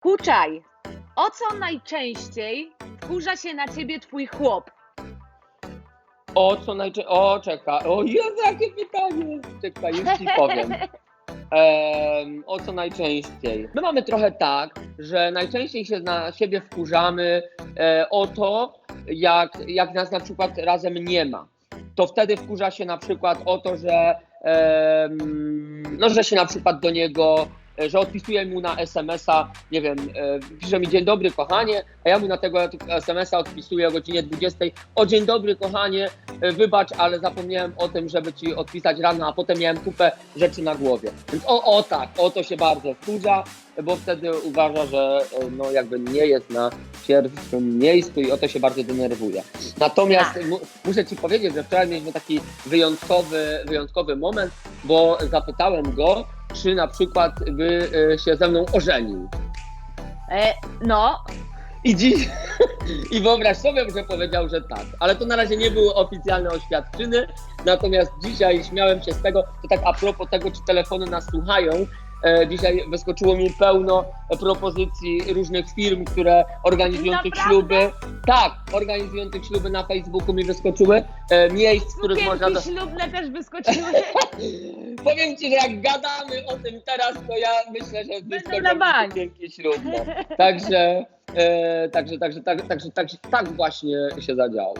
Kuczaj, o co najczęściej wkurza się na ciebie twój chłop? O co najczęściej. O, czeka. O Jezu, jakie pytanie. Czekaj, już ci powiem. Em, o co najczęściej? My mamy trochę tak, że najczęściej się na siebie wkurzamy e, o to, jak, jak nas na przykład razem nie ma. To wtedy wkurza się na przykład o to, że, em, no, że się na przykład do niego, że odpisuję mu na SMS-a, nie wiem, e, pisze mi dzień dobry kochanie, a ja mu na tego SMS-a odpisuję o godzinie 20. O dzień dobry kochanie, e, wybacz, ale zapomniałem o tym, żeby ci odpisać rano, a potem miałem kupę rzeczy na głowie. Więc o, o tak, o to się bardzo wkurza, bo wtedy uważa, że e, no jakby nie jest na pierwszym miejscu i o to się bardzo denerwuje. Natomiast Tak. mu, muszę ci powiedzieć, że wczoraj mieliśmy taki wyjątkowy, wyjątkowy moment, bo zapytałem go, czy na przykład by e, się ze mną ożenił. E, no, I dziś, i wyobraź sobie, że powiedział, że tak. Ale to na razie nie były oficjalne oświadczyny, natomiast dzisiaj śmiałem się z tego, to tak a propos tego, czy telefony nas słuchają, dzisiaj wyskoczyło mi pełno propozycji różnych firm, które organizują tych Naprawdę? śluby. Tak, organizują tych śluby na Facebooku mi wyskoczyły, e, miejsc, w których można... Sukienki ślubne też wyskoczyły. Powiem ci, że jak gadamy o tym teraz, to ja myślę, że wyskoczą sukienki ślubne. Także, e, także, także, tak, także, także tak właśnie się zadziało.